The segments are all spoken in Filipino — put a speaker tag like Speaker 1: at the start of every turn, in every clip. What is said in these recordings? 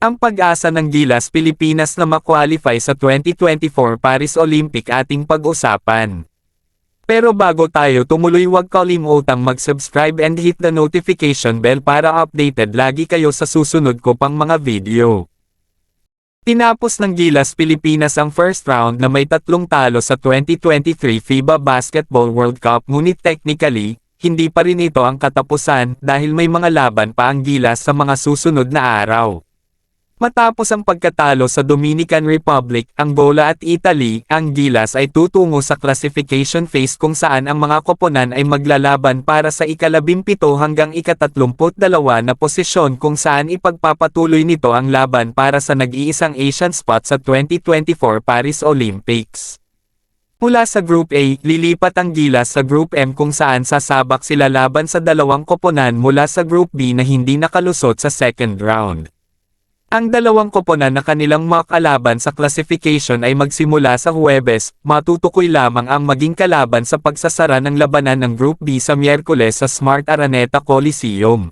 Speaker 1: Ang pag-asa ng Gilas Pilipinas na makwalify sa 2024 Paris Olympic ating pag-usapan. Pero bago tayo tumuloy huwag kalimutang mag-subscribe and hit the notification bell para updated lagi kayo sa susunod ko pang mga video. Tinapos ng Gilas Pilipinas ang first round na may tatlong talo sa 2023 FIBA Basketball World Cup ngunit technically, hindi pa rin ito ang katapusan dahil may mga laban pa ang Gilas sa mga susunod na araw. Matapos ang pagkatalo sa Dominican Republic, Angola at Italy, ang Gilas ay tutungo sa classification phase kung saan ang mga koponan ay maglalaban para sa ikalabimpito hanggang ikatatlumput dalawa na posisyon kung saan ipagpapatuloy nito ang laban para sa nag-iisang Asian spot sa 2024 Paris Olympics. Mula sa Group A, lilipat ang Gilas sa Group M kung saan sasabak sila laban sa dalawang koponan mula sa Group B na hindi nakalusot sa second round. Ang dalawang koponan na kanilang makalaban sa classification ay magsimula sa Huwebes, matutukoy lamang ang maging kalaban sa pagsasara ng labanan ng Group B sa Miyerkules sa Smart Araneta Coliseum.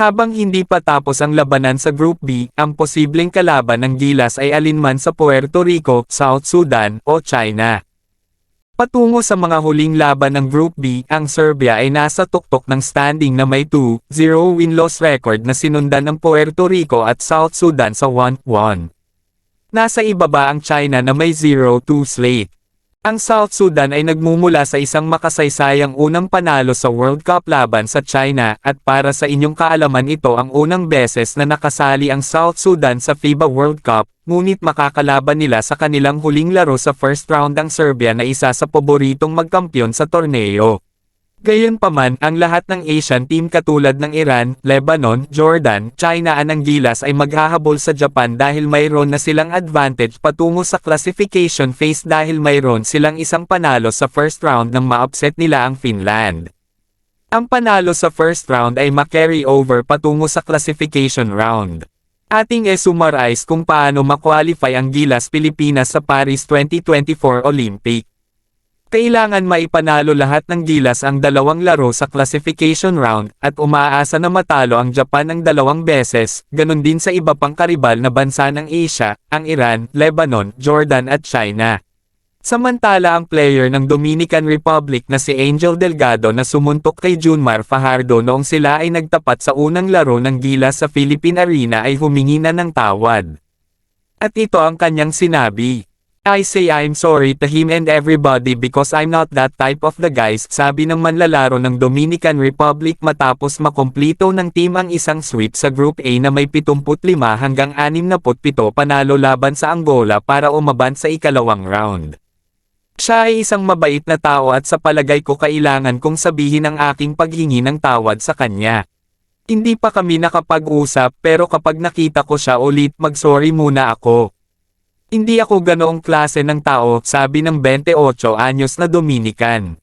Speaker 1: Habang hindi pa tapos ang labanan sa Group B, ang posibleng kalaban ng Gilas ay alinman sa Puerto Rico, South Sudan, o China. Patungo sa mga huling laban ng Group B, ang Serbia ay nasa tuktok ng standing na may 2-0 win-loss record na sinundan ng Puerto Rico at South Sudan sa 1-1. Nasa ibaba ang China na may 0-2 slate. Ang South Sudan ay nagmumula sa isang makasaysayang unang panalo sa World Cup laban sa China at para sa inyong kaalaman ito ang unang beses na nakasali ang South Sudan sa FIBA World Cup, ngunit makakalaban nila sa kanilang huling laro sa first round ang Serbia na isa sa paboritong magkampiyon sa torneo. Gayunpaman, ang lahat ng Asian team katulad ng Iran, Lebanon, Jordan, China at ang Gilas ay maghahabol sa Japan dahil mayroon na silang advantage patungo sa classification phase dahil mayroon silang isang panalo sa first round nang ma-upset nila ang Finland. Ang panalo sa first round ay ma-carry over patungo sa classification round. Ating e-summarize kung paano ma-qualify ang Gilas Pilipinas sa Paris 2024 Olympic. Kailangan maipanalo lahat ng gilas ang dalawang laro sa classification round, at umaasa na matalo ang Japan ng dalawang beses, ganun din sa iba pang karibal na bansa ng Asia, ang Iran, Lebanon, Jordan at China. Samantala ang player ng Dominican Republic na si Angel Delgado na sumuntok kay Junmar Fajardo noong sila ay nagtapat sa unang laro ng gilas sa Philippine Arena ay humingi na ng tawad. At ito ang kanyang sinabi. I say I'm sorry to him and everybody because I'm not that type of the guys, sabi ng manlalaro ng Dominican Republic matapos makomplito ng team ang isang sweep sa Group A na may 75 hanggang 67 panalo laban sa Angola para umaban sa ikalawang round. Siya ay isang mabait na tao at sa palagay ko kailangan kong sabihin ang aking paghingi ng tawad sa kanya. Hindi pa kami nakapag-usap pero kapag nakita ko siya ulit mag-sorry muna ako. Hindi ako ganoong klase ng tao, sabi ng 28 anyos na Dominican.